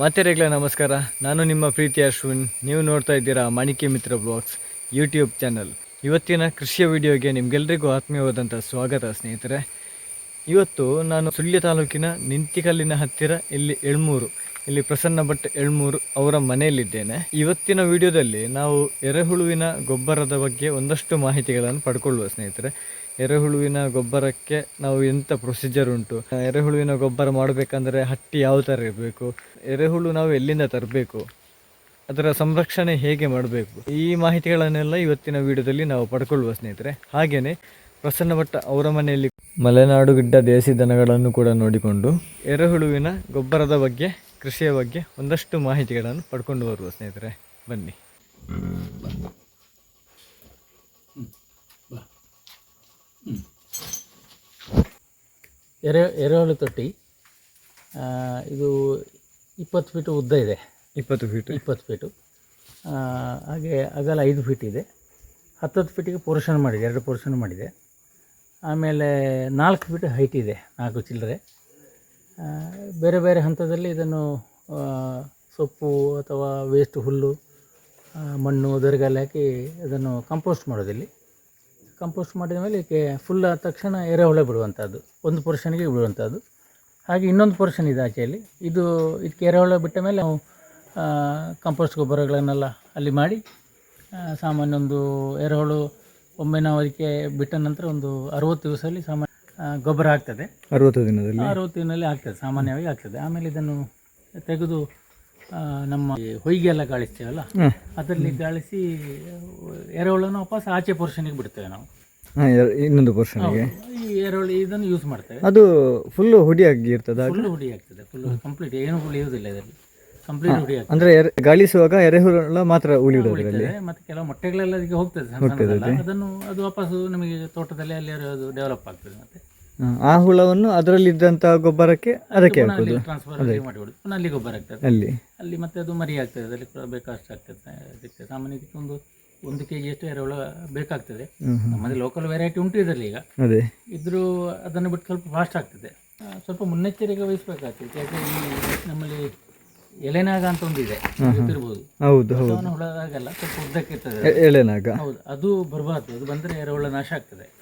ಮಾತೆರೆಗ್ಲ ನಮಸ್ಕಾರ. ನಾನು ನಿಮ್ಮ ಪ್ರೀತಿ ಅಶ್ವಿನ್. ನೀವು ನೋಡ್ತಾ ಇದ್ದೀರಾ Manike Mitra blogs YouTube channel. ಇವತ್ತಿನ ಕೃಷಿಯ ವಿಡಿಯೋಗೆ ನಿಮಗೆಲ್ಲರಿಗೂ ಆತ್ಮೀಯವಾದಂಥ ಸ್ವಾಗತ, ಸ್ನೇಹಿತರೆ. ಇವತ್ತು ನಾನು ಸುಳ್ಯ ತಾಲೂಕಿನ ನಿಂತಿಕಲ್ಲಿನ ಹತ್ತಿರ ಇಲ್ಲಿ ಎಳ್ಮೂರು, ಇಲ್ಲಿ ಪ್ರಸನ್ನ ಭಟ್ ಎಳ್ಮೂರು ಅವರ ಮನೆಯಲ್ಲಿದ್ದೇನೆ. ಇವತ್ತಿನ ವಿಡಿಯೋದಲ್ಲಿ ನಾವು ಎರೆಹುಳುವಿನ ಗೊಬ್ಬರದ ಬಗ್ಗೆ ಒಂದಷ್ಟು ಮಾಹಿತಿಗಳನ್ನು ಪಡ್ಕೊಳ್ಳುವ, ಸ್ನೇಹಿತರೆ. ಎರೆಹುಳುವಿನ ಗೊಬ್ಬರಕ್ಕೆ ನಾವು ಎಂಥ ಪ್ರೊಸೀಜರ್ ಉಂಟು? ಎರೆಹುಳುವಿನ ಗೊಬ್ಬರ ಮಾಡಬೇಕಂದ್ರೆ ಹಟ್ಟಿ ಯಾವ ಥರ ಇರಬೇಕು? ಎರೆಹುಳು ನಾವು ಎಲ್ಲಿಂದ ತರಬೇಕು? ಅದರ ಸಂರಕ್ಷಣೆ ಹೇಗೆ ಮಾಡಬೇಕು? ಈ ಮಾಹಿತಿಗಳನ್ನೆಲ್ಲ ಇವತ್ತಿನ ವಿಡಿಯೋದಲ್ಲಿ ನಾವು ಪಡ್ಕೊಳ್ಳುವ ಸ್ನೇಹಿತರೆ. ಹಾಗೆಯೇ ಪ್ರಸನ್ನ ಭಟ್ಟ ಅವರ ಮನೆಯಲ್ಲಿ ಮಲೆನಾಡು ಗಿಡ್ಡ ದೇಸಿ ದನಗಳನ್ನು ಕೂಡ ನೋಡಿಕೊಂಡು ಎರೆಹುಳುವಿನ ಗೊಬ್ಬರದ ಬಗ್ಗೆ, ಕೃಷಿಯ ಬಗ್ಗೆ ಒಂದಷ್ಟು ಮಾಹಿತಿಗಳನ್ನು ಪಡ್ಕೊಂಡು ಬರುವ ಸ್ನೇಹಿತರೆ, ಬನ್ನಿ. ಎರೆ ಎರೆಹುಳು ತೊಟ್ಟಿ. ಇದು ಇಪ್ಪತ್ತು ಫೀಟು ಉದ್ದ ಇದೆ. ಇಪ್ಪತ್ತು ಫೀಟ್. ಇಪ್ಪತ್ತು ಫೀಟು. ಹಾಗೆ ಅಗಲ ಐದು ಫೀಟ್ ಇದೆ. ಹತ್ತತ್ತು ಫೀಟಿಗೆ ಪೋರ್ಷನ್ ಮಾಡಿದೆ ಎರಡು ಪೋರ್ಷನ್ ಮಾಡಿದೆ. ಆಮೇಲೆ ನಾಲ್ಕು ಫೀಟ್ ಹೈಟ್ ಇದೆ ನಾಲ್ಕು ಚಿಲ್ಲರೆ. ಬೇರೆ ಬೇರೆ ಹಂತದಲ್ಲಿ ಇದನ್ನು ಸೊಪ್ಪು ಅಥವಾ ವೇಸ್ಟ್ ಹುಲ್ಲು ಮಣ್ಣು ದರ್ಗಾಲ ಹಾಕಿ ಅದನ್ನು ಕಂಪೋಸ್ಟ್ ಮಾಡೋದಿಲ್ಲಿ. ಕಂಪೋಸ್ಟ್ ಮಾಡಿದ ಮೇಲೆ ಇದಕ್ಕೆ ಫುಲ್ ಆದ ತಕ್ಷಣ ಎರೆಹುಳ ಬಿಡುವಂಥದ್ದು ಒಂದು ಪೋರ್ಷನ್ಗೆ ಬಿಡುವಂಥದ್ದು ಹಾಗೆ ಇನ್ನೊಂದು ಪೋರ್ಷನ್ ಇದೆ ಆಚೆಯಲ್ಲಿ. ಇದು ಇದು ಕೆರೆಹೊಳ ಬಿಟ್ಟ ಮೇಲೆ ನಾವು ಆ, ಕಂಪೋಸ್ಟ್ ಗೊಬ್ಬರಗಳನ್ನೆಲ್ಲ ಅಲ್ಲಿ ಮಾಡಿ ಸಾಮಾನ್ಯ ಒಂದು ಎರೆಹುಳು ಒಮ್ಮೆ ನಾವು ಅದಕ್ಕೆ ಬಿಟ್ಟ ನಂತರ ಒಂದು ಅರವತ್ತು ದಿವಸದಲ್ಲಿ ಸಾಮಾನ್ಯ ಗೊಬ್ಬರ ಆಗ್ತದೆ. ಅರವತ್ತು ದಿನದಲ್ಲಿ? ಅರುವತ್ತು ದಿನದಲ್ಲಿ ಆಗ್ತದೆ ಸಾಮಾನ್ಯವಾಗಿ ಆಗ್ತದೆ. ಆಮೇಲೆ ಇದನ್ನು ತೆಗೆದು ನಮ್ಮ ಹೊಯ್ಗೆ ಎಲ್ಲ ಗಾಳಿಸ್ತೇವಲ್ಲ ಅದರಲ್ಲಿ ಗಾಳಿಸಿ ಎರೆಹುಳನ್ನು ವಾಪಸ್ ಆಚೆ ಪೋರ್ಷನಿಗೆ ಬಿಡ್ತೇವೆ ನಾವು. ಇನ್ನೊಂದು ಪೋರ್ಷನ್ಗೆ ಈ ಎರೆಹುಳು ಇದನ್ನು ಯೂಸ್ ಮಾಡ್ತೇವೆ. ಅದು ಫುಲ್ಲು ಹುಡಿಯಾಗಿ ಇರ್ತದೆ ಫುಲ್ ಹುಡಿ ಆಗ್ತದೆ ಫುಲ್ ಕಂಪ್ಲೀಟ್ ಏನು ಉಳಿಯುವುದಿಲ್ಲ ಇದರಲ್ಲಿ. ಕಂಪ್ಲೀಟ್ ಹುಡಿ ಆಗ್ತದೆ ಅಂದ್ರೆ ಎರೆ- ಗಾಳಿಸುವಾಗ ಎರೆಹುಳ ಮಾತ್ರ ಉಳಿಯುವುದು ಅದರಲ್ಲಿ. ಮತ್ತೆ ಕೆಲವು ಮೊಟ್ಟೆಗಳೆಲ್ಲ ಅದಕ್ಕೆ ಹೋಗ್ತದೆ ಸಣ್ಣ ಸಣ್ಣದೆಲ್ಲ. ಅದನ್ನು ಅದು ವಾಪಸ್ಸು ನಮಗೆ ತೋಟದಲ್ಲಿ ಅಲ್ಲಿ ಅದು ಡೆವಲಪ್ ಆಗ್ತದೆ ಮತ್ತೆ. ಹಾ, ಆ ಹುಳವನ್ನು ಅದರಲ್ಲಿದ್ದಂಥ ಗೊಬ್ಬರಕ್ಕೆ ಅದಕ್ಕೆ ಪುನಃ ಅಲ್ಲಿ ಹಾಕೋದು? ಟ್ರಾನ್ಸ್ಫರ್ ಮಾಡಿಬಿಡುದು ಪುನಃ ಅಲ್ಲಿ ಗೊಬ್ಬರ ಆಗ್ತದೆ. ಅಲ್ಲಿ? ಅಲ್ಲಿ ಮತ್ತೆ ಅದು ಮರಿ ಆಗ್ತದೆ ಅದರಲ್ಲಿ ಕೂಡ ಬೇಕಷ್ಟು ಆಗ್ತದೆ. ಅದಕ್ಕೆ ಸಾಮಾನ್ಯ ಇದಕ್ಕೆ ಒಂದು ಒಂದು ಕೆ ಜಿ ಎಷ್ಟು ಎರೆಹುಳ ಬೇಕಾಗ್ತದೆ. ನಮ್ಮದು ಲೋಕಲ್ ವೆರೈಟಿ ಉಂಟು ಇದರಲ್ಲಿ ಈಗ. ಅದೇ. ಇದ್ರೂ ಅದನ್ನು ಬಿಟ್ಟು ಸ್ವಲ್ಪ ಫಾಸ್ಟ್ ಆಗ್ತದೆ. ಆ, ಸ್ವಲ್ಪ ಮುನ್ನೆಚ್ಚರಿಕೆ ವಹಿಸಬೇಕಾಗ್ತದೆ. ಯಾಕೆ ಈ ನಮ್ಮಲ್ಲಿ ಎಲೆನಾಗ ಅಂತ ಒಂದು ಇದೆ. ಗೊತ್ತಿರ್ಬೋದು. ಹೌದು ಹೌದು. ಬಸವನ ಹುಳದಾಗಲ್ಲ ಸ್ವಲ್ಪ ಉದ್ದಕ್ಕೆ ಇರ್ತದೆ ಎ- ಎಳೆನಾಗ. ಹೌದು ಅದು ಬರಬಾರ್ದು. ಅದು ಬಂದರೆ ಎರೆಹುಳ ನಾಶ ಆಗ್ತದೆ.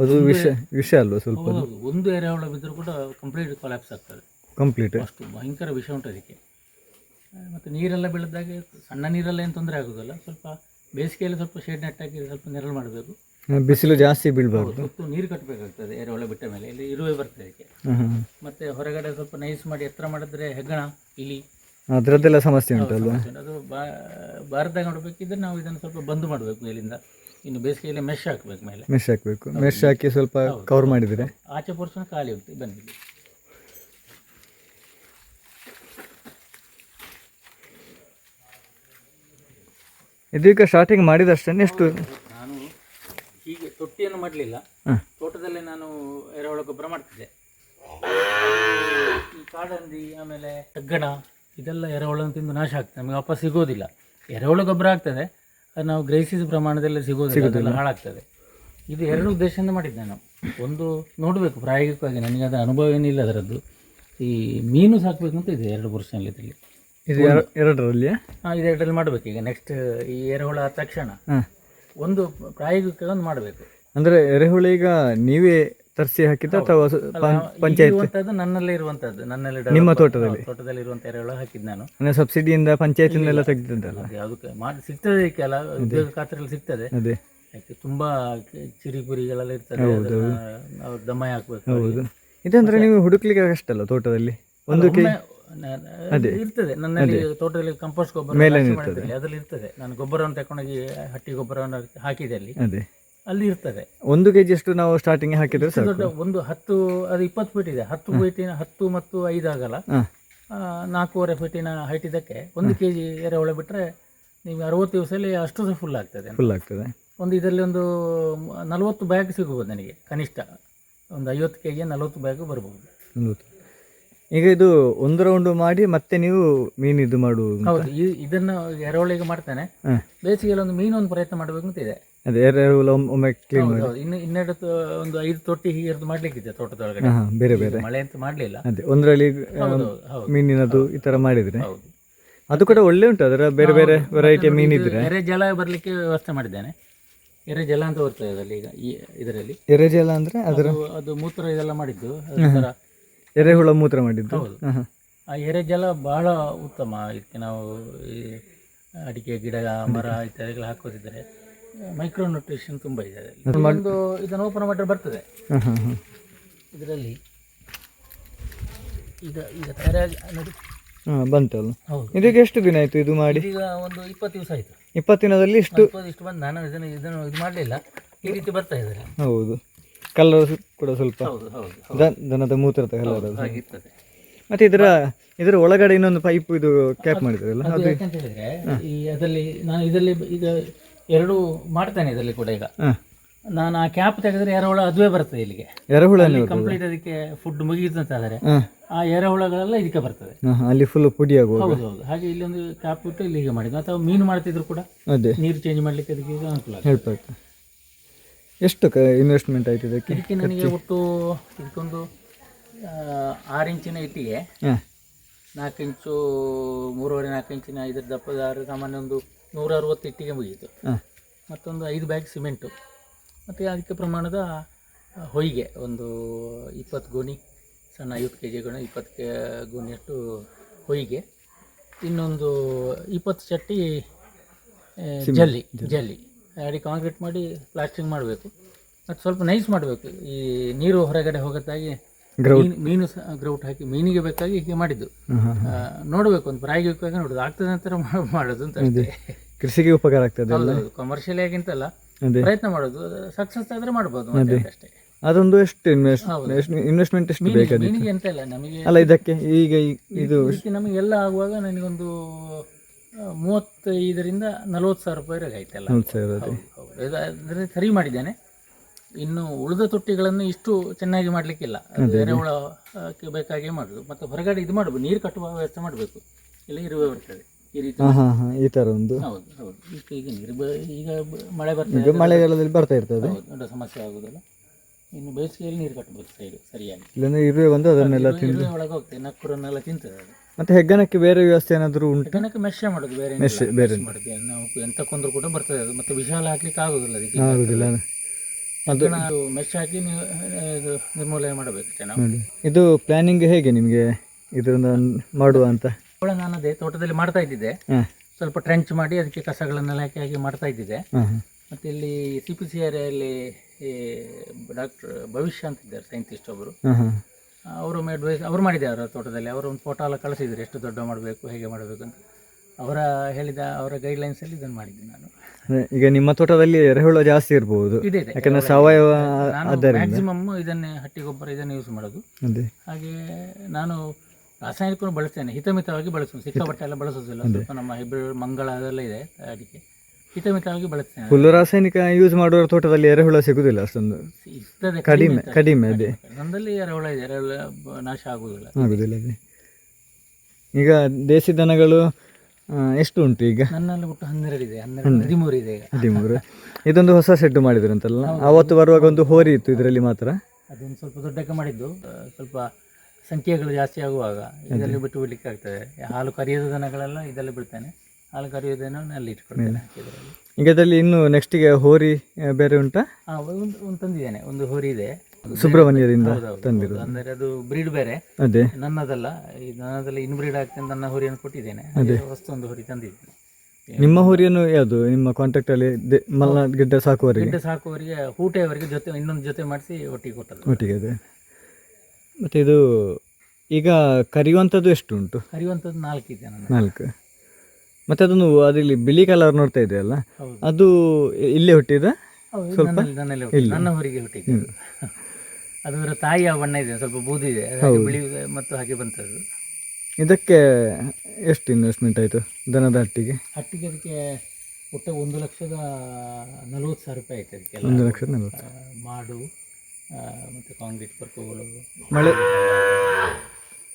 ಅದು ವಿಷ ವಿಷ ಅಲ್ವಾ ಸ್ವಲ್ಪ? ಹೌದು ಒಂದು ಎರೆಹುಳ ಬಿದ್ದರೂ ಕೂಡ ಕಂಪ್ಲೀಟ್ ಕೊಲ್ಯಾಪ್ಸ್ ಆಗ್ತದೆ. ಕಂಪ್ಲೀಟ್ ಅಷ್ಟು ಭಯಂಕರ ವಿಷ ಉಂಟು ಅದಕ್ಕೆ. ಆ, ಮತ್ತೆ ನೀರೆಲ್ಲ ಬೆಳೆದಾಗೆ ಸಣ್ಣ ನೀರೆಲ್ಲ ಏನು ತೊಂದರೆ ಆಗೋದಿಲ್ಲ. ಸ್ವಲ್ಪ ಬೇಸಿಗೆಯಲ್ಲಿ ಸ್ವಲ್ಪ ಶೇಡ್ ನೆಟ್ ಹಾಕಿ ಸ್ವಲ್ಪ ನೆರಳು ಮಾಡಬೇಕು. ಬಿಸಿಲು ಜಾಸ್ತಿ ಬೀಳಬಾರ್ದು. ಸುತ್ತು ನೀರು ಕಟ್ಟಬೇಕಾಗ್ತದೆ ಎರೆಹುಳ ಬಿಟ್ಟ ಮೇಲೆ. ಇಲ್ಲಿ ಇರುವೆ ಬರ್ತದೆ ಅದಕ್ಕೆ. ಮತ್ತೆ ಹೊರಗಡೆ ಸ್ವಲ್ಪ ನೈಸ್ ಮಾಡಿ ಎತ್ತರ ಮಾಡಿದ್ರೆ ಹೆಗ್ಗಣ ಇಲಿ. ಅದರದ್ದೆಲ್ಲ ಸಮಸ್ಯೆ ಉಂಟು ಅದು ಬಾ ಭಾರತದಾಗ ನೋಡಬೇಕಿದ್ರೆ ನಾವು ಇದನ್ನು ಸ್ವಲ್ಪ ಬಂದ್ ಮಾಡಬೇಕು ಮೇಲಿಂದ. ಇನ್ನು ಬೇಸಿಗೆಯಲ್ಲಿ ಮೆಶ್ ಹಾಕಬೇಕು ಮೇಲೆ. ಮೆಶ್ ಹಾಕಬೇಕು. ಮೆಶ್ ಹಾಕಿ ಸ್ವಲ್ಪ ಕವರ್ ಮಾಡಿದರೆ? ಆಚೆ ಪೋರ್ಷನ್ ಖಾಲಿ ಉಂಟು ಬನ್ನಿ ಇದೀಗ ಸ್ಟಾರ್ಟಿಂಗ್ ಮಾಡಿದಷ್ಟೇ ಎಷ್ಟು? ನಾನು ಹೀಗೆ ತೊಟ್ಟಿಯನ್ನು ಮಾಡಲಿಲ್ಲ. ತೋಟದಲ್ಲೇ ನಾನು ಎರೆಹುಳ ಗೊಬ್ಬರ ಮಾಡ್ತಿದ್ದೆ. ಈ ಕಾಡಂದಿ ಆಮೇಲೆ ತಗ್ಗಣ ಇದೆಲ್ಲ ಎರೆಹುಳನ್ನು ತಿಂದು ನಾಶ ಆಗ್ತದೆ. ನಮಗೆ ವಾಪಸ್ ಸಿಗೋದಿಲ್ಲ. ಎರೆಹುಳ ಗೊಬ್ಬರ ಆಗ್ತದೆ ಅದು ನಾವು ಗ್ರಹಿಸಿದ ಪ್ರಮಾಣದಲ್ಲಿ ಸಿಗೋದಿಲ್ಲ ಅದೆಲ್ಲ ಹಾಳಾಗ್ತದೆ. ಇದು ಎರಡು ಉದ್ದೇಶದಿಂದ ಮಾಡಿದ್ದೆ ನಾನು. ಒಂದು ನೋಡಬೇಕು ಪ್ರಾಯೋಗಿಕವಾಗಿ. ನನಗೆ ಅದರ ಅನುಭವ ಏನಿಲ್ಲ ಅದರದ್ದು. ಈ ಮೀನು ಸಾಕಬೇಕು ಅಂತ ಇದೆ ಎರಡು ಪುರುಷನಲ್ಲಿ ಇದರಲ್ಲಿ ಇದು ಎರ- ಎರಡರಲ್ಲಿ ಇದು ಎರಡರಲ್ಲಿ ಮಾಡಬೇಕು ಈಗ. ನೆಕ್ಸ್ಟ್ ಈ ಎರೆಹುಳ ಆದ ತಕ್ಷಣ ಒಂದು ಪ್ರಾಯೋಗಿಕ ಒಂದು ಮಾಡಬೇಕು. ಅಂದ್ರೆ ಎರೆಹುಳ ಈಗ ನೀವೇ ತರಿಸಿ ಹಾಕಿದ್ದ ಅಥವಾ ಪಂಚಾಯತ್ ನನ್ನಲ್ಲೇ ಇರುವಂತದ್ದು ನನ್ನಲ್ಲಿ ನಿಮ್ಮ ತೋಟದಲ್ಲಿ? ತೋಟದಲ್ಲಿ ಇರುವಂತ ಎರೆಹುಳ ಹಾಕಿದ್ ನಾನು. ಅಂದ್ರೆ ಸಬ್ಸಿಡಿಯಿಂದ ಎಲ್ಲ ತೆಗೆದಿದ್ದಲ್ಲ ಅದು ಯಾವುದಕ್ಕೆ ಮಾಡಿ ಸಿಗ್ತದೆ ಕೆಲ ಉದ್ಯೋಗ ಖಾತ್ರಲ್ಲಿ ಸಿಗ್ತದೆ. ಅದೇ. ಯಾಕೆ ತುಂಬಾ ಚಿರಿಪುರಿಗಳೆಲ್ಲ ಇರ್ತದೆ ದಮ್ಮ ಹಾಕ್ಬೇಕು. ಹೌದು. ಇದಂದ್ರೆ ನೀವು ಹುಡುಕ್ಲಿಕ್ಕೆ ಕಷ್ಟ ಅಲ್ಲ ತೋಟದಲ್ಲಿ ಒಂದು ಇರ್ತದೆ. ನನ್ನಲ್ಲಿ ತೋಟದಲ್ಲಿ ಕಂಪೋಸ್ಟ್ ಗೊಬ್ಬರ ಅದ್ರಲ್ಲಿ ಇರ್ತದೆ. ನಾನು ಗೊಬ್ಬರವನ್ನು ತಕೊಂಡೋಗಿ ಹಟ್ಟಿ ಗೊಬ್ಬರವನ್ನು ಹಾಕಿದೆ ಅಲ್ಲಿ. ಅಲ್ಲಿ ಇರ್ತದೆ. ಒಂದು ಕೆಜಿ ಅಷ್ಟು ನಾವು ಸ್ಟಾರ್ಟಿಂಗ್ ಹಾಕಿದ್ರೆ ದೊಡ್ಡ ಒಂದು ಹತ್ತು ಅದು ಇಪ್ಪತ್ತು ಫೀಟ್ ಇದೆ. ಹತ್ತು ಫೀಟಿನ ಹತ್ತು ಮತ್ತು ಐದು ಆಗಲ್ಲ. ನಾಲ್ಕೂವರೆ ಫೀಟಿನ ಹೈಟ್ ಇದಕ್ಕೆ ಒಂದು ಕೆ ಜಿ ಎರೆಹುಳ ಬಿಟ್ಟರೆ ನಿಮಗೆ ಅರವತ್ತು ದಿವಸದಲ್ಲಿ ಅಷ್ಟು ಸಹ ಫುಲ್ ಆಗ್ತದೆ. ಫುಲ್ ಆಗ್ತದೆ. ಒಂದು ಇದರಲ್ಲಿ ಒಂದು ನಲವತ್ತು ಬ್ಯಾಗ್ ಸಿಗ್ಬೋದು ನನಗೆ ಕನಿಷ್ಠ. ಒಂದು ಐವತ್ತು ಕೆ ಜಿ ನಲವತ್ತು ಬ್ಯಾಗ್ ಬರ್ಬೋದು. ಈಗ ಇದು ಒಂದು ರೌಂಡ್ ಮಾಡಿ ಮತ್ತೆ ನೀವು ಮೀನು ಇದು ಮಾಡುವುದು ಹೌದು ಈ ಇದನ್ನು ಎರೆಹುಳಿಗೆ ಮಾಡ್ತಾನೆ. ಬೇಸಿಗೆಯಲ್ಲಿ ಒಂದು ಮೀನು ಒಂದು ಪ್ರಯತ್ನ ಮಾಡಬೇಕು ಅಂತ ಇದೆ. ಅದೇ ಎರೆಹುಳ ಒಮ್ಮೆ- ಕ್ಲೀನ್ ಹೌದು, ಮಾಡಿ. ಹೌದು. ಇನ್ನು ಇನ್ನೆರಡು ತೊ- ಒಂದು ಐದು ತೊಟ್ಟಿ ಹೀಗೆ ಮಾಡ್ಲಿಕ್ಕಿದೆ ತೋಟದೊಳಗಡೆ. ಹಾಂ ಬೇರೆ ಬೇರೆ. ಮಳೆ ಅಂತ ಮಾಡ್ಲಿಲ್ಲ. ಅದೇ ಒಂದರಲ್ಲಿ ಹೌದು ಹೌದು. ಮೀನಿನದು ಈ ತರ ಮಾಡಿದ್ರೆ. ಹೌದು. ಅದು ಕೂಡ ಒಳ್ಳೆ ಉಂಟು ಅದರ ಬೇರೆ ಬೇರೆ ವೆರೈಟಿಯ ಮೀನಿದ್ರೆ. ಎರೆ ಜಲ ಬರಲಿಕ್ಕೆ ವ್ಯವಸ್ಥೆ ಮಾಡಿದ್ದೇನೆ. ಎರೆ ಜಲ ಅಂತ ಬರ್ತದೆ ಅದರಲ್ಲಿ ಈಗ ಈ ಇದರಲ್ಲಿ. ಎರೆಜಲ ಅಂದ್ರೆ ಅದರ ಅದು ಮೂತ್ರ ಇದೆಲ್ಲ ಮಾಡಿದ್ದು ಅದರ ಥರ ಎರೆಹುಳ ಮೂತ್ರ ಮಾಡಿದ್ದು. ಹೌದು. ಹಾಂ ಹಾಂ. ಆ ಎರೆ ಜಲ ಬಹಳ ಉತ್ತಮ. ಇದಕ್ಕೆ ನಾವು ಈ ಅಡಿಕೆ ಗಿಡ ಮರ ಇತ್ಯಾದಿಗಳು ಹಾಕೋದಿದ್ರೆ ಮೈಕ್ರೋ ನ್ಯೂಟ್ರಿಷನ್ ತುಂಬ ಇದೆ ಅದರಲ್ಲಿ ಒಂದು ಇದನ್ನು ಓಪನ್ ಮಾಡಿದ್ರೆ ಬರ್ತದೆ. ಹಾಂ ಹಾಂ ಹಾಂ. ಇದರಲ್ಲಿ ಈಗ ಈಗ ತಯಾರಾಗಿ ನೋಡಿ. ಹಾಂ ಬಂತಲ್ಲ. ಹೌದು. ಇದಕ್ಕೆ ಎಷ್ಟು ದಿನ ಆಯ್ತು ಇದು ಮಾಡಿ? ಈಗ ಒಂದು ಇಪ್ಪತ್ತು ದಿವಸ ಆಯಿತು. ಇಪ್ಪತ್ತು ದಿನದಲ್ಲಿ ಇಷ್ಟು ಇಪ್ಪತ್ತು ಇಷ್ಟು ಬಂದು ನಾನು ಇದನ್ನು ಇದನ್ನು ಇದು ಮಾಡಲಿಲ್ಲ. ಈ ರೀತಿ ಬರ್ತಾ ಇದ್ದಾರೆ. ಹೌದು. ಕಲರ್ ಕೂಡ ಸ್ವಲ್ಪ ಹೌದು ಹೌದು ದ- ದನದ ಮೂತ್ರ ಕಲರ್ ಅದು ಹಾಗಿರ್ತದೆ. ಮತ್ತೆ ಇದರ ಇದರ ಒಳಗಡೆ ಇನ್ನೊಂದು ಪೈಪ್ ಇದು ಕ್ಯಾಪ್ ಮಾಡಿದ್ರಲ್ಲ ಅದು ಯಾಕಂತ ಹೇಳಿದ್ರೆ ಈ ಅದರಲ್ಲಿ ನಾನು ಇದರಲ್ಲಿ ಈಗ ಎರಡು ಮಾಡ್ತೇನೆ ಇದರಲ್ಲಿ ಕೂಡ ಈಗ. ಹಾಂ. ನಾನು ಆ ಕ್ಯಾಪ್ ತೆಗೆದ್ರೆ ಎರೆಹುಳ ಅದುವೇ ಬರ್ತದೆ ಇಲ್ಲಿಗೆ. ಎರೆಹುಳನೇ ಕಂಪ್ಲೀಟ್ ಅದಕ್ಕೆ ಫುಡ್ ಮುಗಿಯಿತು ಅಂತ ಆದರೆ ಹಾಂ. ಆ ಎರೆಹುಳಗಳೆಲ್ಲ ಇದಕ್ಕೆ ಬರ್ತದೆ. ಹಾಂ ಅಲ್ಲಿ ಫುಲ್ ಪುಡಿ ಆಗುವಾಗ. ಹೌದು ಹೌದು. ಹಾಗೆ ಇಲ್ಲಿ ಒಂದು ಕ್ಯಾಪ್ ಇಟ್ಟು ಇಲ್ಲಿಗೆ ಮಾಡಿದ್ದು. ಅಥವಾ ಮೀನು ಮಾಡ್ತಿದ್ರು ಕೂಡ ಅದೇ. ನೀರು ಚೇಂಜ್ ಮಾಡ್ಲಿಕ್ಕೆ ಅದಕ್ಕೆ ಇದು ಅನುಕೂಲ ಆಗ್ತದೆ. ಹೇಳ್ಬೇಕು ಎಷ್ಟು ಕ ಇನ್ವೆಸ್ಟ್ಮೆಂಟ್ ಆಯ್ತು ಇದಕ್ಕೆ? ಇದಕ್ಕೆ ನನಗೆ ಒಟ್ಟು ಇದಕ್ಕೊಂದು ಆರು ಇಂಚಿನ ಇಟ್ಟಿಗೆ. ಹಾಂ. ನಾಲ್ಕು ಇಂಚು ಮೂರುವರೆ ನಾಲ್ಕು ಇಂಚಿನ ಇದ್ರ ದಪ್ಪದ ಆರು ಸಾಮಾನ್ಯ ಒಂದು ನೂರ ಅರವತ್ತು ಇಟ್ಟಿಗೆ ಮುಗಿಯಿತು. ಹಾಂ. ಮತ್ತೊಂದು ಐದು ಬ್ಯಾಗ್ ಸಿಮೆಂಟು ಮತ್ತು ಅದಕ್ಕೆ ಪ್ರಮಾಣದ ಹೊಯ್ಗೆ ಒಂದು ಇಪ್ಪತ್ತು ಗೋಣಿ ಸಣ್ಣ ಐವತ್ತು ಕೆ ಜಿ ಗೋಣಿ ಇಪ್ಪತ್ತು ಕೆ ಗೋಣಿಯಷ್ಟು ಹೊಯ್ಗೆ. ಇನ್ನೊಂದು ಇಪ್ಪತ್ತು ಚಟ್ಟಿ ಜಲ್ಲಿ. ಜಲ್ಲಿ. ಅಡಿ ಕಾಂಕ್ರೀಟ್ ಮಾಡಿ ಪ್ಲಾಸ್ಟಿಂಗ್ ಮಾಡಬೇಕು. ಮತ್ತು ಸ್ವಲ್ಪ ನೈಸ್ ಮಾಡಬೇಕು. ಈ ನೀರು ಹೊರಗಡೆ ಹೋಗೋದಾಗಿ. ಮೀನು ಗ್ರೌಟ್ ಹಾಕಿ ಮೀನಿಗೆ ಬೇಕಾಗಿ ಹೀಗೆ ಮಾಡಿದ್ದು. ನೋಡಬೇಕು ಒಂದು ಪ್ರಾಯೋಗಿಕವಾಗಿ ನೋಡೋದು. ಆಗ್ತದೆ ಮಾ- ಮಾಡೋದು ಅಂತ ಕೃಷಿಗೆ ಉಪಕಾರ ಆಗ್ತದೆ ಕಮರ್ಷಿಯಲ್ ಆಗಿಂತಲ್ಲ ಅಲ್ಲ. ಪ್ರಯತ್ನ ಮಾಡೋದು. ಸಕ್ಸಸ್ ಆದರೆ ಮಾಡ್ಬೋದು ಅಷ್ಟೇ. ಅದೊಂದು ಎಷ್ಟು ಇನ್ವೆಸ್ಟ್ ಇನ್ವೆಸ್ಟ್ಮೆಂಟ್ ಎಷ್ಟು ಬೇಕಾದ ಮೀನಿಗೆ ಎಂತ ಇಲ್ಲ ನಮಗೆ ಅಲ್ಲ ಇದಕ್ಕೆ ಈಗ ಇದು ನಮಗೆಲ್ಲ ನಮಗೆ ಎಲ್ಲ ಆಗುವಾಗ ನನಗೊಂದು ಮೂವತ್ತೈದರಿಂದ ನಲವತ್ತು ಸಾವಿರ ರೂಪಾಯಿ ಆಯ್ತಲ್ಲ ಅದರಲ್ಲಿ ಸರಿ ಮಾಡಿದ್ದೇನೆ. ಇನ್ನು ಉಳಿದ ತೊಟ್ಟಿಗಳನ್ನು ಇಷ್ಟು ಚೆನ್ನಾಗಿ ಮಾಡಲಿಕ್ಕಿಲ್ಲ. ಅದು ಎರೆಹುಳ ಆ, ಬೇಕಾಗಿ ಮಾಡೋದು ಮತ್ತೆ ಹೊರಗಡೆ ಇದು ಮಾಡಬೇಕು. ನೀರು ಕಟ್ಟುವ ವ್ಯವಸ್ಥೆ ಮಾಡಬೇಕು. ಇಲ್ಲ ಇರುವೆ ಬರ್ತದೆ. ಈ ರೀತಿ ಈ ಥರ ಒಂದು. ಹೌದು ಹೌದು. ಈಗ ಈಗ ನೀರು ಈಗ ಮಳೆ ಬರ್ತದೆ ಮಳೆಗಾಲದಲ್ಲಿ ಬರ್ತಾ ಇರ್ತದೆ. ದೊಡ್ಡ ಸಮಸ್ಯೆ ಆಗುದಿಲ್ಲ ಇನ್ನು ಬೇಸಿಗೆಯಲ್ಲಿ ನೀರು ಕಟ್ಟಬೇಕು ಸೈಡ್ ಸರಿಯಾಗಿ. ಇಲ್ಲಾಂದ್ರೆ ಇರುವೆ ಬಂದು ಅದನ್ನೆಲ್ಲ ತಿಂದು. ಒಳಗೆ ಹೋಗ್ತದೆ. ನಕ್ಕರನ್ನೆಲ್ಲ ತಿಂತದೆ ಅದು. ಮತ್ತೆ ಹೆಗ್ಗಣಕ್ಕೆ ಬೇರೆ ವ್ಯವಸ್ಥೆ ಏನಾದರೂ ಉಂಟು? ಹೆಗ್ಗಣಕ್ಕೆ ಮೆಶ್ ಮಾಡೋದು ಬೇರೆ ಮೆಶ್ ಬೇರೆ. ಮಾಡುದು. ನಾವು ಎಂತ ಕೊಂದ್ರು ಕೂಡ ಬರ್ತದೆ ಅದು. ಮತ್ತೆ ವಿಶಾಲ ಹಾಕ್ಲಿಕ್ಕೆ ಆಗುದಿಲ್ಲ ಅದಕ್ಕೆ. ಆಗೋದಿಲ್ಲ. ಅದು ಮೆಶ್ ಹಾಕಿ ನೀವು ಆ, ಇದು ನಿರ್ಮೂಲನೆ ಮಾಡಬೇಕು ಚೆನ್ನಾಗಿ ನಾವು. ನೋಡಿ. ಇದು ಪ್ಲಾನಿಂಗ್ ಹೇಗೆ ನಿಮಗೆ ಇದರಿಂದ ಮಾಡುವ ಅಂತ? ಅವಳ ನಾನು ಅದೇ ತೋಟದಲ್ಲಿ ಮಾಡ್ತಾ ಇದ್ದಿದ್ದೆ. ಹಾಂ. ಸ್ವಲ್ಪ ಟ್ರೆಂಚ್ ಮಾಡಿ ಅದಕ್ಕೆ ಕಸಗಳನ್ನೆಲ್ಲ ಹಾಕಿ ಹಾಕಿ ಮಾಡ್ತಾ ಇದ್ದಿದ್ದೆ. ಮತ್ತೆ ಇಲ್ಲಿ ಸಿ ಪಿ ಸಿ ಏರಿಯಲ್ಲಿ ಡಾಕ್ಟರ್ ಭವಿಷ್ಯ ಅಂತಿದ್ದಾರೆ ಸೈಂಟಿಸ್ಟ್ ಒಬ್ಬರು ಹಾಂ ಹಾಂ. ಅವರು ಅಡ್ವೈಸ್ ಅವ್ರು ಮಾಡಿದ್ದಾರೆ ಅವರ ತೋಟದಲ್ಲಿ. ಅವರು ಒಂದು ಫೋಟೋ ಎಲ್ಲ ಕಳಿಸಿದ್ರು ಎಷ್ಟು ದೊಡ್ಡ ಮಾಡಬೇಕು ಹೇಗೆ ಮಾಡಬೇಕು ಅಂತ. ಅವರ ಹೇಳಿದ ಅವರ ಗೈಡ್ಲೈನ್ಸಲ್ಲಿ ಇದನ್ನು ಮಾಡಿದ್ದೆ ನಾನು. ಈಗ ನಿಮ್ಮ ತೋಟದಲ್ಲಿ ಎರೆಹುಳ ಜಾಸ್ತಿ ಇರಬಹುದು ಇದೆ ಇದೆ. ಯಾಕಂದ್ರೆ ಸಾವಯವ ಆದ್ದರಿಂದ. ಮ್ಯಾಕ್ಸಿಮಮ್ ಇದನ್ನೇ ಹಟ್ಟಿ ಗೊಬ್ಬರ ಇದನ್ನು ಯೂಸ್ ಮಾಡೋದು. ಅದೇ. ಹಾಗೆ ನಾನು ರಾಸಾಯನಿಕವನ್ನು ಬಳಸ್ತೇನೆ ಹಿತಮಿತವಾಗಿ ಬಳಸ್ತೇನೆ ಸಿಕ್ಕಾಪಟ್ಟೆ ಎಲ್ಲ ಬಳಸೋದಿಲ್ಲ. ಸ್ವಲ್ಪ ನಮ್ಮ ಹೈಬ್ರಿಡ್ ಮಂಗಳ ಅದೆಲ್ಲ ಇದೆ ಹಿತಮಿತವಾಗಿ ಬಳಸ್ತೇನೆ ಹುಲ್ಲು ರಾಸಾಯನಿಕ ಯೂಸ್ ಮಾಡುವ ತೋಟದಲ್ಲಿ ಎರೆಹುಳ ಸಿಗುದಿಲ್ಲ ಅಷ್ಟೊಂದು. ಇರ್ತದೆ ಕಡಿಮೆ ಕಡಿಮೆ ಅದೇ. ನನ್ನಲ್ಲಿ ಎರೆಹುಳ ಇದೆ. ಎರೆಹುಳ ಬ- ನಾಶ ಆಗುವುದಿಲ್ಲ ಆಗುದಿಲ್ಲ ಅದೇ. ಈಗ ದೇಸಿ ದನಗಳು ಆ, ಎಷ್ಟು ಉಂಟು ಈಗ? ನನ್ನಲ್ಲಿ ಒಟ್ಟು ಹನ್ನೆರಡು ಇದೆ. ಹನ್ನೆರಡು ಹದಿಮೂರು ಇದೆ ಈಗ. ಹದಿಮೂರು. ಇದೊಂದು ಹೊಸ ಸೆಟ್ ಮಾಡಿದ್ರಂತಲ್ಲ. ಅವತ್ತು ಬರುವಾಗ ಒಂದು ಹೋರಿ ಇತ್ತು ಇದರಲ್ಲಿ ಮಾತ್ರ. ಅದೊಂದು ಸ್ವಲ್ಪ ದೊಡ್ಡಕ್ಕೆ ಮಾಡಿದ್ದು. ಆ, ಸ್ವಲ್ಪ ಸಂಖ್ಯೆಗಳು ಜಾಸ್ತಿ ಆಗುವಾಗ ಇದರಲ್ಲಿ ಬಿಟ್ಟು ಬಿಡ್ಲಿಕ್ಕೆ ಆಗ್ತದೆ. ಹಾಲು ಕರಿಯದ ದನಗಳೆಲ್ಲ ಇದರಲ್ಲಿ ಬಿಡ್ತೇನೆ. ಹಾಲು ಕರಿಯೋದನ್ನು ಅಲ್ಲಿ ಇಟ್ಕೊಳ್ತೇನೆ ಇದರಲ್ಲಿ. ಈಗ ಅದರಲ್ಲಿ ಇನ್ನು ನೆಕ್ಸ್ಟಿಗೆ ಹೋರಿ ಆ, ಬೇರೆ ಉಂಟಾ? ಹಾಂ ಒಂದು ಒಂದು ತಂದಿದ್ದೇನೆ ಒಂದು ಹೋರಿ ಇದೆ. ಸುಬ್ರಹ್ಮಣ್ಯದಿಂದ ಹೌದೌದು, ತಂದಿರೋದು. ಅಂದರೆ ಅದು ಬ್ರೀಡ್ ಬೇರೆ. ಅದೇ. ನನ್ನದಲ್ಲ ಈ ನನ್ನದಲ್ಲ ಇನ್ ಬ್ರೀಡ್ ಆಗ್ತದೆ ನನ್ನ ಹೊರಿಯನ್ನು ಕೊಟ್ಟಿದ್ದೇನೆ. ಅದೇ. ಹೊಸ್ತು ಒಂದು ಹೋರಿ ತಂದಿದ್ದೇನೆ. ನಿಮ್ಮ ಹೋರಿಯನ್ನು ಯಾವುದು? ನಿಮ್ಮ ಕಾಂಟ್ಯಾಕ್ಟ್ ಅಲ್ಲಿ ದೆ- ಮಲ್ನಾಡ್ ಗಿಡ್ಡ ಸಾಕುವವರಿಗೆ? ಗಿಡ್ಡ ಸಾಕುವವರಿಗೆ ಹೂಟೆಯವರಿಗೆ ಜೊತೆ ಇನ್ನೊಂದು ಜೊತೆ ಮಾಡಿಸಿ ಒಟ್ಟಿಗೆ ಕೊಟ್ಟದ್ದು. ಒಟ್ಟಿಗೆ ಇದೆ ಮತ್ತೆ ಇದು ಈಗ ಕರಿಯುವಂಥದ್ದು ಎಷ್ಟು ಉಂಟು? ಕರಿಯುವಂಥದ್ದು ನಾಲ್ಕು ಇದೆ ನನ್ನ ನಾಲ್ಕು. ಮತ್ತೆ ಅದೊಂದು ಅದಿಲ್ಲಿ ಬಿಳಿ ಕಲರ್ ನೋಡ್ತಾ ಇದೆಯಲ್ಲ ಅದು ಇಲ್ಲೇ ಹುಟ್ಟಿದ? ಸ್ವಲ್ಪ? ನನ್ನಲ್ಲಿ ನನ್ನಲ್ಲಿ ಹುಟ್ಟಿದ್ದು. ನನ್ನ ಹೊರಿಗೆ ಹುಟ್ಟಿದ್ದು. ಅದು ಅದರ ತಾಯಿಯ ಬಣ್ಣ ಇದೆ ಸ್ವಲ್ಪ ಬೂದಿ ಇದೆ ಹಾಗೆ ಬಿಳಿ ಮತ್ತು ಹಾಗೆ ಬಂತದ್ದು ಇದಕ್ಕೆ ಎಷ್ಟು ಇನ್ವೆಸ್ಟ್ಮೆಂಟ್ ಆಯಿತು ದನದ ಹಟ್ಟಿಗೆ? ಹಟ್ಟಿಗೆ ಅದಕ್ಕೆ ಒಟ್ಟು ಒಂದು ಲಕ್ಷದ ನಲವತ್ತು ಸಾವಿರ ರೂಪಾಯಿ ಆಯ್ತು ಅದಕ್ಕೆ ಒಂದು ಲಕ್ಷದ ನಲ್ವತ್ತು ಆ, ಮಾಡು ಆ, ಮತ್ತು ಕಾಂಕ್ರೀಟ್ ವರ್ಕುಗಳು ಮಳೆ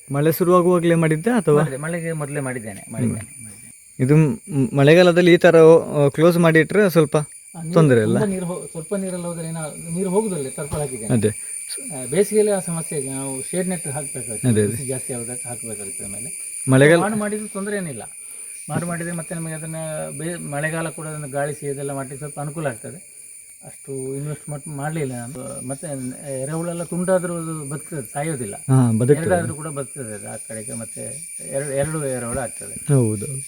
ಮಳೆ ಶುರುವಾಗುವಾಗಲೇ ಮಾಡಿದ್ದೆ ಅಥವಾ? ಮಾಡಿದೆ ಮಳೆಗೆ ಮೊದಲೇ ಮಾಡಿದ್ದೇನೆ ಮಾಡಿದ್ದೇನೆ. ಇದು ಮಳೆಗಾಲದಲ್ಲಿ ಈ ತರ ಕ್ಲೋಸ್ ಮಾಡಿಟ್ರೆ ಸ್ವಲ್ಪ ತೊಂದರೆ ಇಲ್ಲ. ನೀರು ಸ್ವಲ್ಪ ನೀರಲ್ಲಿ ಹೋದ್ರೆ ನೀರು ಹೋಗುದಿಲ್ಲ ಹಾಕಿದ್ದೇನೆ ಅದೇ. ಬೇಸಿಗೆಯಲ್ಲಿ ಆ ಸಮಸ್ಯೆ ಇದೆ ನಾವು ಶೇಡ್ ನೆಟ್ ಹಾಕಬೇಕಾಗ್ತದೆ ಜಾಸ್ತಿ ಆಗೋದಕ್ಕೆ ಹಾಕಬೇಕಾಗ್ತದೆ ಆಮೇಲೆ. ಮಳೆಗಾಲ ಮಾಡು ಮಾಡಿದ್ರು ತೊಂದರೆ ಏನಿಲ್ಲ. ಮಾಡು ಮಾಡಿದ್ರೆ ಮತ್ತೆ ನಮಗೆ ಅದನ್ನು ಬೇ ಮಳೆಗಾಲ ಕೂಡ ಅದನ್ನು ಗಾಳಿ ಇದೆಲ್ಲ ಮಾಡಿ ಸ್ವಲ್ಪ ಅನುಕೂಲ ಆಗ್ತದೆ. ಅಷ್ಟು ಇನ್ವೆಸ್ಟ್ ಮಾಡಲಿಲ್ಲ ನಾನು. ಮತ್ತೆ ಎರೆಹುಳೆಲ್ಲ ತುಂಡಾದರೂ ಅದು ಬದುಕ್ತದೆ ಸಾಯೋದಿಲ್ಲ. ಎರಡಾದರೂ ಕೂಡ ಬದುಕ್ತದೆ ಅದು ಆ ಕಡೆಗೆ ಮತ್ತೆ ಎರಡು ಎರಡು ಎರೆಹುಳ ಆಗ್ತದೆ. ಹೌದು ಹೌದು.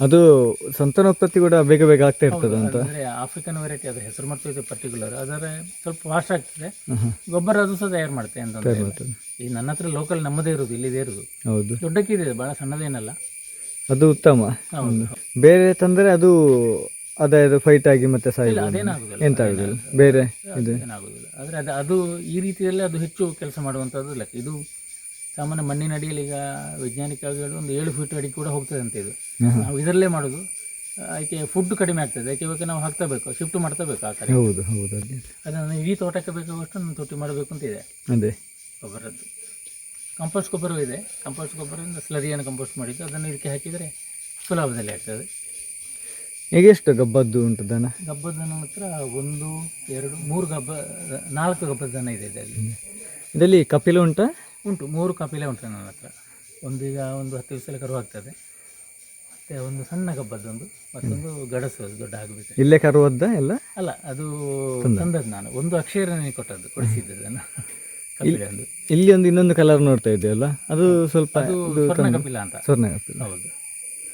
ಅದು ಸಂತಾನೋತ್ಪತ್ತಿ ಕೂಡ ಬೇಗ ಬೇಗ ಆಗ್ತಾ ಇರ್ತದೆ ಅಂತ. ಅಂದರೆ ಆಫ್ರಿಕನ್ ವೆರೈಟಿ ಅದ್ರ ಹೆಸರು ಮಾಡ್ತಿದೆ ಪರ್ಟಿಕ್ಯುಲರ್ ಅದರ ಸ್ವಲ್ಪ ಫಾಸ್ಟ್ ಆಗ್ತದೆ. ಗೊಬ್ಬರ ಅದು ಸಹ ತಯಾರು ಮಾಡ್ತೆ ಅಂತ ಈ ನನ್ನ ಹತ್ರ ಲೋಕಲ್ ನಮ್ಮದೇ ಇರೋದು ಇಲ್ಲಿದೆ ಇರೋದು. ಹೌದು. ದೊಡ್ಡಕ್ಕಿದೆ ಭಾಳ ಸಣ್ಣದೇನಲ್ಲ. ಅದು ಉತ್ತಮ. ಹೌದು. ಬೇರೆ ತಂದರೆ ಅದು ಅದೇ ಫೈಟ್ ಆಗಿ ಮತ್ತೆ ಸಾಯಿಲ್ಲ ಎಂತ ಆಗುದಿಲ್ಲ. ಬೇರೆ ಇದು. ಏನಾಗುದಿಲ್ಲ ಆದರೆ ಅದು ಅದು ಈ ರೀತಿಯಲ್ಲಿ ಅದು ಹೆಚ್ಚು ಕೆಲಸ ಮಾಡುವಂಥದ್ದು ಲೆಕ್ಕ. ಇದು ಸಾಮಾನ್ಯ ಮಣ್ಣಿನ ಅಡಿಯಲ್ಲಿ ಈಗ ವೈಜ್ಞಾನಿಕವಾಗಿ ಹೇಳೋದು ಒಂದು ಏಳು ಫೀಟ್ ಅಡಿ ಕೂಡ ಹೋಗ್ತದೆ ಅಂತ ಇದು ನಾವು ಇದರಲ್ಲೇ ಮಾಡೋದು. ಅದಕ್ಕೆ ಫುಡ್ ಕಡಿಮೆ ಆಗ್ತದೆ. ಅದಕ್ಕೆ ಇವಾಗ ನಾವು ಹಾಕ್ತಾ ಬೇಕು. ಶಿಫ್ಟ್ ಮಾಡ್ತಾ ಬೇಕು ಆ ಕಡೆ. ಹೌದು ಹೌದು ಅದೇ. ಅದನ್ನು ಇಡೀ ತೋಟಕ್ಕೆ ಬೇಕಾಗುವಷ್ಟು ನಾನು ತೊಟ್ಟಿ ಮಾಡಬೇಕು ಅಂತ ಇದೆ. ಅದೇ. ಗೊಬ್ಬರದ್ದು. ಕಂಪೋಸ್ಟ್ ಗೊಬ್ಬರವೂ ಇದೆ. ಕಂಪೋಸ್ಟ್ ಗೊಬ್ಬರದಿಂದ ಸ್ಲರಿಯನ್ನು ಕಂಪೋಸ್ಟ್ ಮಾಡಿದ್ದು. ಅದನ್ನು ಇದಕ್ಕೆ ಹಾಕಿದರೆ ಸುಲಭದಲ್ಲಿ ಆಗ್ತದೆ. ಈಗ ಎಷ್ಟು ಗಬ್ಬದ್ದು ಉಂಟು ದನ? ಗಬ್ಬದ ದನ ಹತ್ರ ಒಂದು ಎರಡು ಮೂರು ಗಬ್ಬ ನಾಲ್ಕು ಗಬ್ಬದ ದನ ಇದೆ ಇದರಲ್ಲಿ. ಇದರಲ್ಲಿ ಕಪಿಲು ಉಂಟಾ? ಉಂಟು. ಮೂರು ಕಾಪಿಲೆ ಉಂಟು ನನ್ನ ಹತ್ರ. ಒಂದು ಈಗ ಒಂದು ಹತ್ತು ದಿವಸದಲ್ಲಿ ಕರು ಆಗ್ತದೆ ಮತ್ತೆ ಒಂದು ಸಣ್ಣ ಕಬ್ಬದ್ದೊಂದು ಮತ್ತೊಂದು ಗಡಸು ಅದು ದೊಡ್ಡ ಆಗಬೇಕು ಇಲ್ಲೇ ಕರುವದ್ದ ಎಲ್ಲ? ಅಲ್ಲ ಅದು ತಂದದ್ದು. ನಾನು. ಒಂದು ಅಕ್ಷರ ನನಗೆ ಕೊಟ್ಟದ್ದು ಕೊಡಿಸಿದ್ದು ಅದನ್ನು ಕಪಿಲೆ ಒಂದು. ಇಲ್ಲಿ ಒಂದು ಇನ್ನೊಂದು ಕಲರ್ ನೋಡ್ತಾ ಇದೆಯಲ್ಲ ಅದು ಸ್ವಲ್ಪ ಅದು ಇದು ಸ್ವರ್ಣ ಕಪಿಲ ಅಂತ. ಸ್ವರ್ಣ ಕಪಿಲ. ಹೌದು.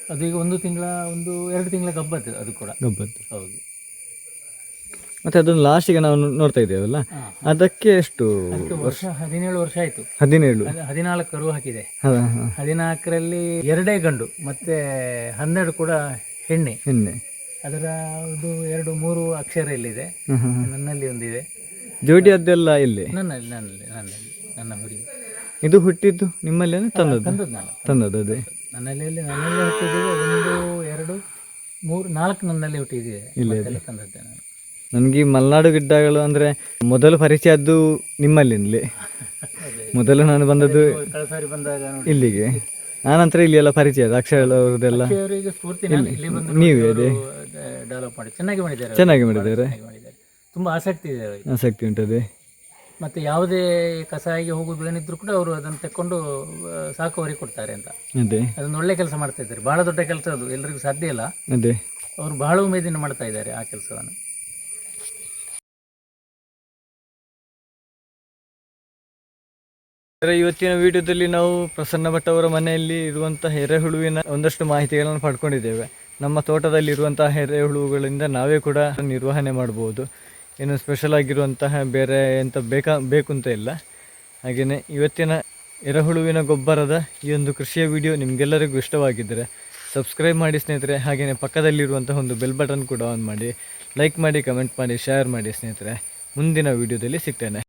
ಅದು ಈಗ ಒಂದು ತಿಂಗಳ ಒಂದು ಎರಡು ತಿಂಗಳ ಗಬ್ಬದ್ದು ಅದು ಕೂಡ. ಗಬ್ಬದ್ದು ಹೌದು. ಮತ್ತೆ ಅದನ್ನು ಲಾಸ್ಟಿಗೆ ನಾವು ನೋಡ್ತಾ ಇದ್ದೇವಲ್ಲ ಅದಕ್ಕೆ ಎಷ್ಟು ವರ್ಷ? ಹದಿನೇಳು ವರ್ಷ ಆಯ್ತು. ಹದಿನೇಳು. ಹದಿನಾಲ್ಕು ಕರು ಹಾಕಿದೆ. ಹದಿನಾಲ್ಕರಲ್ಲಿ ಎರಡೇ ಗಂಡು ಮತ್ತೆ ಹನ್ನೆರಡು ಕೂಡ ಹೆಣ್ಣೆ. ಹೆಣ್ಣೆ. ಅದರ ಒಂದು ಎರಡು ಮೂರು ಅಕ್ಷರ ಇಲ್ಲಿದೆ. ನನ್ನಲ್ಲಿ ಒಂದಿದೆ. ಜೋಡಿ ಅದೆಲ್ಲ ಇಲ್ಲಿ ನನ್ನಲ್ಲಿ ನನ್ನಲ್ಲಿ ನನ್ನಲ್ಲಿ ನನ್ನ ಹುರಿ ಇದು ಹುಟ್ಟಿದ್ದು ನಿಮ್ಮಲ್ಲಿ ತಂದದ್ದು? ತಂದದ್ದು ನಾನು. ತಂದದ್ದು ಅದೇ. ನನ್ನಲ್ಲಿ ನನ್ನಲ್ಲಿ ಹುಟ್ಟಿದ್ದು ಒಂದು ಎರಡು ಮೂರು ನಾಲ್ಕು ನನ್ನಲ್ಲಿ ಹುಟ್ಟಿದೆ. ತಂದದ್ದೆ ನಾನು. ನನಗೆ ಈ ಮಲೆನಾಡು ಗಿಡ್ಡಗಳು ಅಂದರೆ ಮೊದಲು ಪರಿಚಯ ಆದ್ದು ನಿಮ್ಮಲ್ಲಿಂದಲೇ. ಮೊದಲು ನಾನು ಬಂದದ್ದು ಸಾರಿ ಬಂದಾಗ ಇಲ್ಲಿಗೆ. ಆನಂತರ ಇಲ್ಲಿ ಎಲ್ಲ ಪರಿಚಯ ಆದ ಅಕ್ಷರ ಅವ್ರದ್ದೆಲ್ಲ. ಅವರಿಗೆ ಸ್ಫೂರ್ತಿ ನಾನು ಇಲ್ಲಿ ಬಂದು ನೀವೇ ಅದೇ. ಡೆವಲಪ್ ಮಾಡಿ. ಚೆನ್ನಾಗಿ ಮಾಡಿದ್ದಾರೆ ಚೆನ್ನಾಗಿ ಮಾಡಿದ್ದಾರೆ. ತುಂಬ ಆಸಕ್ತಿ ಇದೆ ಅವರಿಗೆ. ಆಸಕ್ತಿ ಉಂಟದೆ. ಮತ್ತು ಯಾವುದೇ ಕಸಾಯಿಗೆ ಹೋಗೋದು ಏನಿದ್ರು ಕೂಡ ಅವರು ಅದನ್ನು ತಕ್ಕೊಂಡು ಸಾಕುವರಿ ಕೊಡ್ತಾರೆ ಅಂತ. ಅದೇ. ಅದೊಂದು ಒಳ್ಳೆ ಕೆಲಸ ಮಾಡ್ತಾ ಇದ್ದಾರೆ. ಬಹಳ ದೊಡ್ಡ ಕೆಲಸ ಅದು. ಎಲ್ಲರಿಗೂ ಸಾಧ್ಯ ಇಲ್ಲ. ಅದೇ. ಅವರು ಬಹಳ ಉಮೇದಿನ ಮಾಡ್ತಾ ಇದ್ದಾರೆ ಆ ಕೆಲಸವನ್ನು. ಇವತ್ತಿನ ವಿಡಿಯೋದಲ್ಲಿ ನಾವು ಪ್ರಸನ್ನ ಭಟ್ ಅವರ ಮನೆಯಲ್ಲಿ ಇರುವಂತಹ ಎರೆಹುಳುವಿನ ಒಂದಷ್ಟು ಮಾಹಿತಿಗಳನ್ನು ಪಡ್ಕೊಂಡಿದ್ದೇವೆ. ನಮ್ಮ ತೋಟದಲ್ಲಿ ಇರುವಂತಹ ಎರೆಹುಳುಗಳಿಂದ ನಾವೇ ಕೂಡ ನಿರ್ವಹಣೆ ಮಾಡ್ಬೋದು. ಏನು ಸ್ಪೆಷಲ್ ಆಗಿರುವಂತಹ ಬೇರೆ ಎಂತ ಬೇಕಾ, ಬೇಕು ಅಂತ ಇಲ್ಲ. ಹಾಗೆಯೇ ಇವತ್ತಿನ ಎರೆಹುಳುವಿನ ಗೊಬ್ಬರದ ಈ ಒಂದು ಕೃಷಿಯ ವಿಡಿಯೋ ನಿಮಗೆಲ್ಲರಿಗೂ ಇಷ್ಟವಾಗಿದ್ದರೆ ಸಬ್ಸ್ಕ್ರೈಬ್ ಮಾಡಿ ಸ್ನೇಹಿತರೆ ಹಾಗೆಯೇ ಪಕ್ಕದಲ್ಲಿರುವಂತಹ ಒಂದು ಬೆಲ್ ಬಟನ್ ಕೂಡ ಆನ್ ಮಾಡಿ ಲೈಕ್ ಮಾಡಿ ಕಮೆಂಟ್ ಮಾಡಿ ಶೇರ್ ಮಾಡಿ ಸ್ನೇಹಿತರೆ. ಮುಂದಿನ ವಿಡಿಯೋದಲ್ಲಿ ಸಿಗ್ತೇನೆ.